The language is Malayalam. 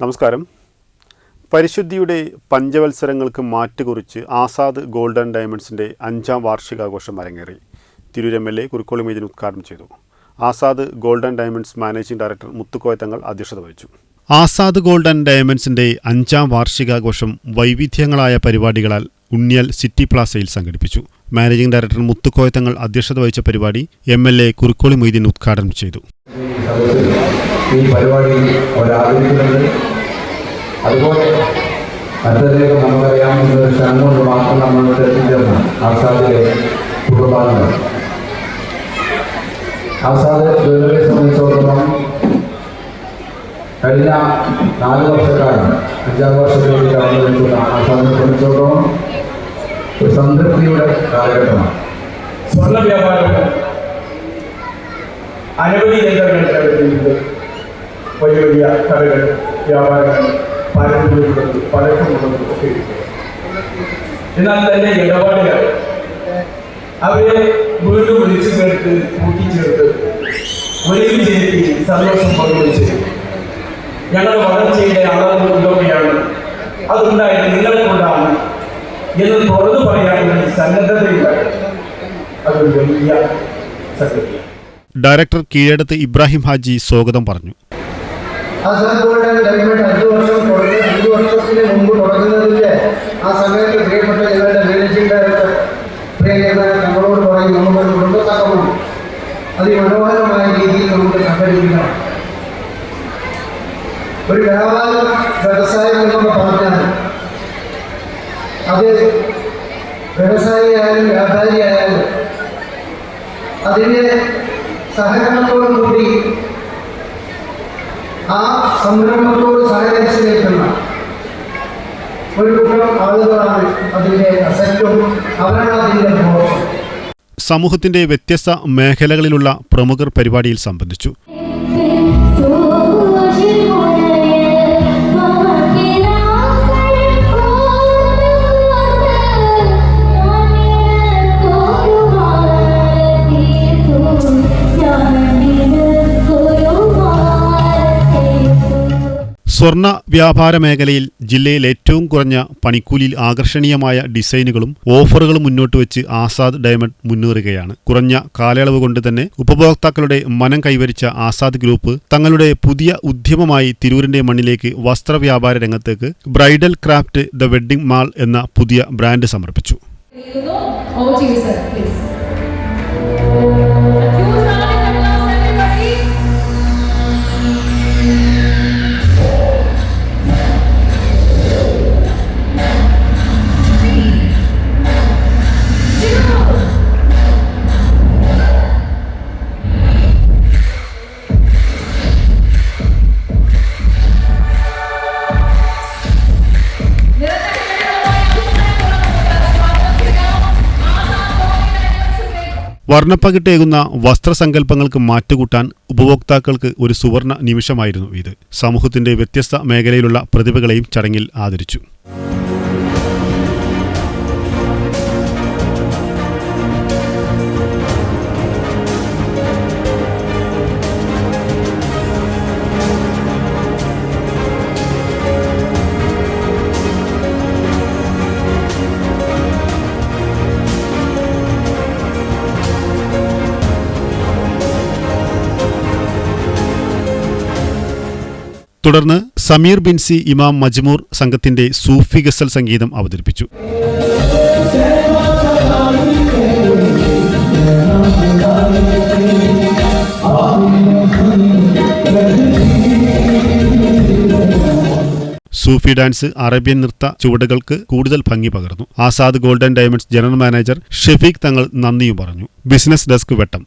നമസ്കാരം. പരിശുദ്ധിയുടെ പഞ്ചവത്സരങ്ങൾക്ക് മാറ്റുകുറിച്ച് ആസാദ് ഗോൾഡൻ ഡയമണ്ട്സിന്റെ അഞ്ചാം വാർഷികാഘോഷം അരങ്ങേറി. Tirur M L A Kurikkoli മീതിന് ഉദ്ഘാടനം ചെയ്തു. Azad golden diamonds managing director Muthukoya Thangal അധ്യക്ഷത വഹിച്ചു. ആസാദ് ഗോൾഡൻ ഡയമണ്ട്സിന്റെ അഞ്ചാം വാർഷികാഘോഷം വൈവിധ്യങ്ങളായ പരിപാടികളാൽ ഉണ്ണിയൽ സിറ്റി പ്ലാസയിൽ സംഘടിപ്പിച്ചു. മാനേജിംഗ് ഡയറക്ടർ മുത്തുക്കോയത്തങ്ങൾ അധ്യക്ഷത വഹിച്ച പരിപാടി M L A Kurukkoli Moideen ഉദ്ഘാടനം ചെയ്തു. ഈ പരിപാടി അതുപോലെ ആസാദ് ജ്വല്ലറിയെ സംബന്ധിച്ചിടത്തോളം കഴിഞ്ഞ നാല് വർഷക്കാലം അഞ്ചാറ് വർഷത്തിലേക്ക് കടന്നു നിൽക്കുന്ന ആസാദിനെ സംബന്ധിച്ചിടത്തോളം ഒരു സംതൃപ്തിയുടെ കാലഘട്ടമാണ്. സ്വർണ വ്യാപാരം. അനവധി കേന്ദ്രങ്ങൾ വലിയ വലിയ കടകൾ വ്യാപാരങ്ങൾ പാരമ്പര്യമുള്ളത് പഴക്കമുള്ളത് ഒക്കെ. എന്നാൽ തന്നെ ഇടപാടുകൾ. അവരെ വീണ്ടും വിളിച്ചു ചേർത്ത് കൂട്ടിച്ചേർത്ത് ഒരുമിച്ചേർത്തി സന്തോഷം പങ്കുവച്ചു ഞങ്ങളുടെ വളർച്ചയുടെ അളവ് ഇതൊക്കെയാണ് കൊണ്ടാണ് എന്ന് തുറന്നു പറയാൻ സന്നദ്ധതയില്ല. അതൊരു വലിയ സംഗതിയാണ്. ഡയറക്ടർ കീഴടത്ത് ഇബ്രാഹിം ഹാജി സ്വാഗതം പറഞ്ഞു. ആ ഗോൾഡൻ ഡയമണ്ട് അഞ്ച് വർഷം തുടങ്ങി അഞ്ച് വർഷത്തിന് മുമ്പ് തുടങ്ങുന്നതിന്റെ ആ സമയത്ത് പ്രിയപ്പെട്ട ഞങ്ങളുടെ മാനേജിംഗ് ഡയറക്ടർ പ്രിയങ്കരനായ ഞങ്ങളോട് പറയും നമ്മൾ കുടുംബസംഗമം അതിമനോഹരമായ രീതിയിൽ നമുക്ക് സംഘടിപ്പിക്കണം. ഒരു വ്യാപാര വ്യവസായം എന്നൊക്കെ പറഞ്ഞാൽ അതിന്റെ സഹകരണത്തോടും കൂടി ആ സംരംഭത്തോട് സഹകരിച്ച് നിൽക്കുന്ന ഒരു കൂട്ടം ആളുകളാണ് അതിന്റെ അസറ്റും അവരാണ് അതിന്റെ സമൂഹത്തിന്റെ വ്യത്യസ്ത മേഖലകളിലുള്ള പ്രമുഖർ പരിപാടിയിൽ സംബന്ധിച്ചു. സ്വർണ വ്യാപാര മേഖലയിൽ ജില്ലയിൽ ഏറ്റവും കുറഞ്ഞ പണിക്കൂലിയിൽ ആകർഷണീയമായ ഡിസൈനുകളും ഓഫറുകളും മുന്നോട്ട് വെച്ച് ആസാദ് ഡയമണ്ട് മുന്നേറുകയാണ്. കുറഞ്ഞ കാലയളവ് കൊണ്ട് തന്നെ ഉപഭോക്താക്കളുടെ മനം കൈവരിച്ച ആസാദ് ഗ്രൂപ്പ് തങ്ങളുടെ പുതിയ ഉദ്യമമായി തിരൂരിന്റെ മണ്ണിലേക്ക് വസ്ത്രവ്യാപാര രംഗത്തേക്ക് bridal craft the wedding mall എന്ന പുതിയ ബ്രാൻഡ് സമർപ്പിച്ചു. വർണപ്പകിട്ടേകുന്ന വസ്ത്രസങ്കല്പങ്ങൾക്ക് മാറ്റുകൂട്ടാൻ ഉപഭോക്താക്കൾക്ക് ഒരു സുവർണ നിമിഷമായിരുന്നു ഇത്. സമൂഹത്തിന്റെ വ്യത്യസ്ത മേഖലയിലുള്ള പ്രതിഭകളെയും ചടങ്ങിൽ ആദരിച്ചു. തുടർന്ന് സമീർ ബിൻസി ഇമാം മജ്മൂർ സംഘത്തിന്റെ സൂഫി ഗസൽ സംഗീതം അവതരിപ്പിച്ചു. സൂഫി ഡാൻസ് അറേബ്യൻ നൃത്ത ചുവടുകൾക്ക് കൂടുതൽ ഭംഗി പകർന്നു. Azad golden diamonds general manager Shefeeq Thangal നന്ദിയും പറഞ്ഞു. Business desk Vettam.